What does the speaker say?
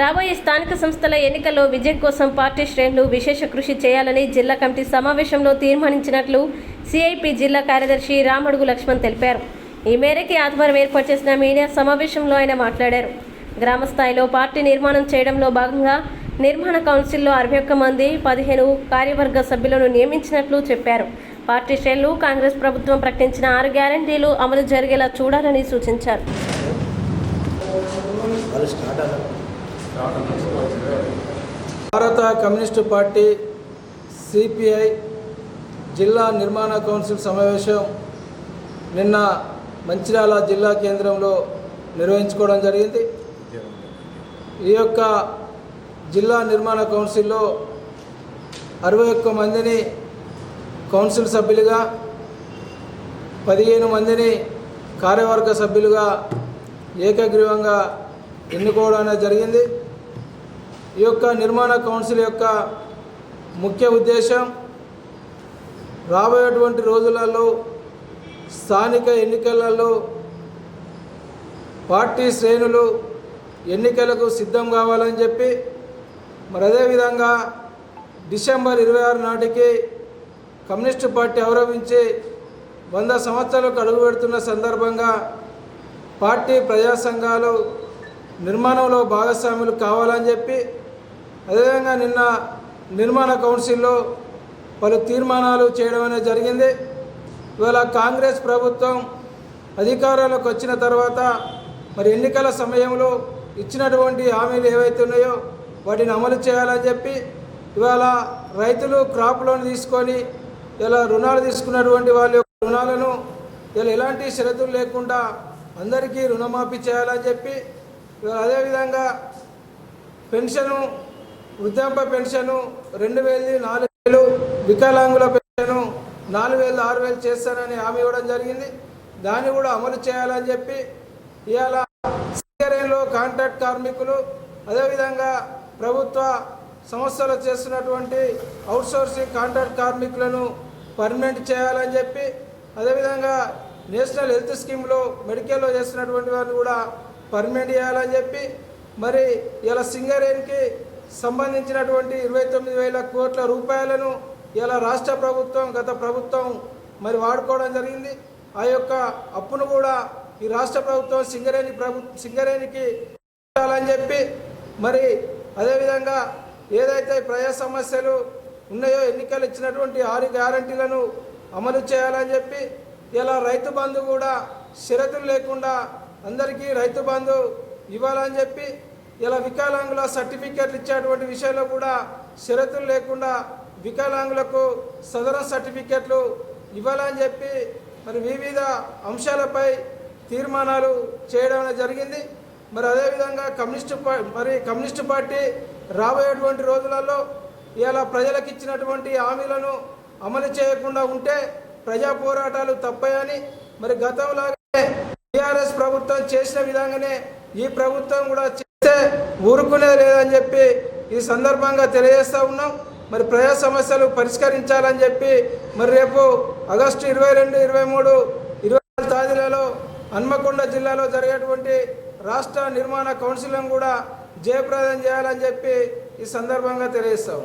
రాబోయే స్థానిక సంస్థల ఎన్నికల్లో విజయం కోసం పార్టీ శ్రేణులు విశేష కృషి చేయాలని జిల్లా కమిటీ సమావేశంలో తీర్మానించినట్లు సిఐపి జిల్లా కార్యదర్శి రామడుగు లక్ష్మణ్ తెలిపారు. ఈ మేరకి ఆదివారం ఏర్పాటు చేసిన మీడియా సమావేశంలో ఆయన మాట్లాడారు. గ్రామ స్థాయిలో పార్టీ నిర్మాణం చేయడంలో భాగంగా నిర్మాణ కౌన్సిల్లో అరవై ఒక్క మంది పదిహేను కార్యవర్గ సభ్యులను నియమించినట్లు చెప్పారు. పార్టీ శ్రేణులు కాంగ్రెస్ ప్రభుత్వం ప్రకటించిన ఆరు గ్యారంటీలు అమలు జరిగేలా చూడాలని సూచించారు. స్టార్ట్ అవ్వాలి. భారత కమ్యూనిస్టు పార్టీ సిపిఐ జిల్లా నిర్మాణ కౌన్సిల్ సమావేశం నిన్న మంచిర్యాల జిల్లా కేంద్రంలో నిర్వహించుకోవడం జరిగింది. ఈ యొక్క జిల్లా నిర్మాణ కౌన్సిల్లో అరవై ఒక్క మందిని కౌన్సిల్ సభ్యులుగా పదిహేను మందిని కార్యవర్గ సభ్యులుగా ఏకగ్రీవంగా ఎన్నుకోవడం అనేది జరిగింది. ఈ యొక్క నిర్మాణ కౌన్సిల్ యొక్క ముఖ్య ఉద్దేశం రాబోయేటువంటి రోజులలో స్థానిక ఎన్నికలలో పార్టీ శ్రేణులు ఎన్నికలకు సిద్ధం కావాలని చెప్పి మరి అదేవిధంగా డిసెంబర్ ఇరవై ఆరు నాటికి కమ్యూనిస్టు పార్టీ అవరమించి వంద సంవత్సరాలకు అడుగు పెడుతున్న సందర్భంగా పార్టీ ప్రజా సంఘాలు నిర్మాణంలో భాగస్వాములు కావాలని చెప్పి అదేవిధంగా నిన్న నిర్మాణ కౌన్సిల్లో పలు తీర్మానాలు చేయడం అనేది జరిగింది. ఇవాళ కాంగ్రెస్ ప్రభుత్వం అధికారంలోకి వచ్చిన తర్వాత మరి ఎన్నికల సమయంలో ఇచ్చినటువంటి హామీలు ఏవైతే ఉన్నాయో వాటిని అమలు చేయాలని చెప్పి ఇవాళ రైతులు క్రాప్ లోన్ తీసుకొని ఇలా రుణాలు తీసుకున్నటువంటి వాళ్ళ యొక్క రుణాలను ఇలా ఎలాంటి షరతులు లేకుండా అందరికీ రుణమాఫీ చేయాలని చెప్పి ఇవాళ అదేవిధంగా పెన్షను వృద్ధాప్య పెన్షను రెండు వేలు నాలుగు వేలు వికలాంగుల పెన్షను నాలుగు వేలు ఆరు వేలు చేస్తానని హామీ ఇవ్వడం జరిగింది. దాన్ని కూడా అమలు చేయాలని చెప్పి ఇవాళ సింగరేణిలో కాంట్రాక్ట్ కార్మికులు అదేవిధంగా ప్రభుత్వ సంస్థలు చేస్తున్నటువంటి అవుట్సోర్సింగ్ కాంట్రాక్ట్ కార్మికులను పర్మనెంట్ చేయాలని చెప్పి అదేవిధంగా నేషనల్ హెల్త్ స్కీమ్లో మెడికల్లో చేస్తున్నటువంటి వారిని కూడా పర్మనెంట్ చేయాలని చెప్పి మరి ఇలా సింగరేణికి సంబంధించినటువంటి ఇరవై తొమ్మిది వేల కోట్ల రూపాయలను ఇలా రాష్ట్ర ప్రభుత్వం గత ప్రభుత్వం మరి వాడుకోవడం జరిగింది. ఆ యొక్క అప్పును కూడా ఈ రాష్ట్ర ప్రభుత్వం సింగరేణి ప్రభు సింగరేణికి ఇవ్వాలని చెప్పి మరి అదేవిధంగా ఏదైతే ప్రజా సమస్యలు ఉన్నాయో ఎన్నికలు ఇచ్చినటువంటి ఆరు గ్యారంటీలను అమలు చేయాలని చెప్పి ఇలా రైతు బంధు కూడా షరతులు లేకుండా అందరికీ రైతు బంధు ఇవ్వాలని చెప్పి ఇలా వికలాంగుల సర్టిఫికేట్లు ఇచ్చేటువంటి విషయంలో కూడా షరతులు లేకుండా వికలాంగులకు సదర సర్టిఫికెట్లు ఇవ్వాలని చెప్పి మరి వివిధ అంశాలపై తీర్మానాలు చేయడం అనేది జరిగింది. మరి అదేవిధంగా కమ్యూనిస్టు మరి కమ్యూనిస్టు పార్టీ రాబోయేటువంటి రోజులలో ఇలా ప్రజలకు ఇచ్చినటువంటి హామీలను అమలు చేయకుండా ఉంటే ప్రజా పోరాటాలు తప్పాయని మరి గతంలాగే టీఆర్ఎస్ ప్రభుత్వం చేసిన విధంగానే ఈ ప్రభుత్వం కూడా ఊరుకునేది లేదని చెప్పి ఈ సందర్భంగా తెలియజేస్తా ఉన్నాం. మరి ప్రజా సమస్యలు పరిష్కరించాలని చెప్పి మరి రేపు ఆగస్టు ఇరవై రెండు ఇరవై మూడు ఇరవై నాలుగు తేదీలలో హన్మకొండ జిల్లాలో జరిగేటువంటి రాష్ట్ర నిర్మాణ కౌన్సిల్ను కూడా జయప్రదం చేయాలని చెప్పి ఈ సందర్భంగా తెలియజేస్తాం